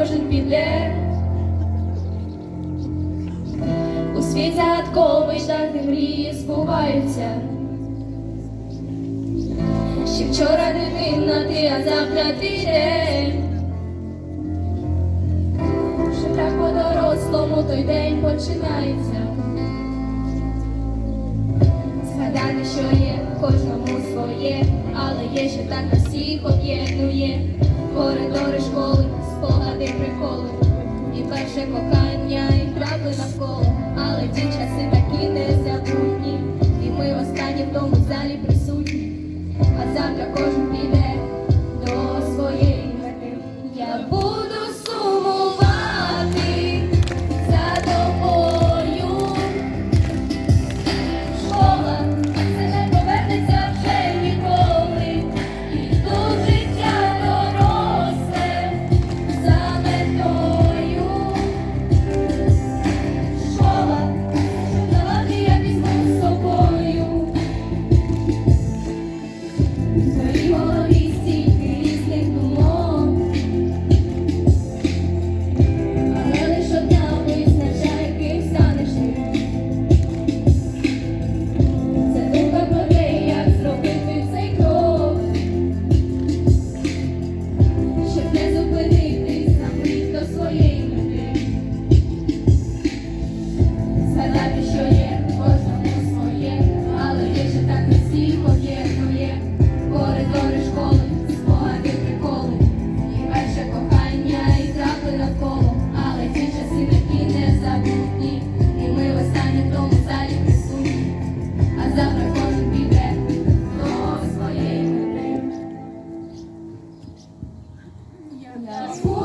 кожен піде. У світ загадковий ждати мрії збуваються. Ще вчора дитина ти, а завтра ти де. Вже так по-дорослому той день починається. Згадати, що є, кожному своє, але є, що так нас всіх об'єднує. Коридори школи, перше кохання, і трапли навколо, але ті часи That's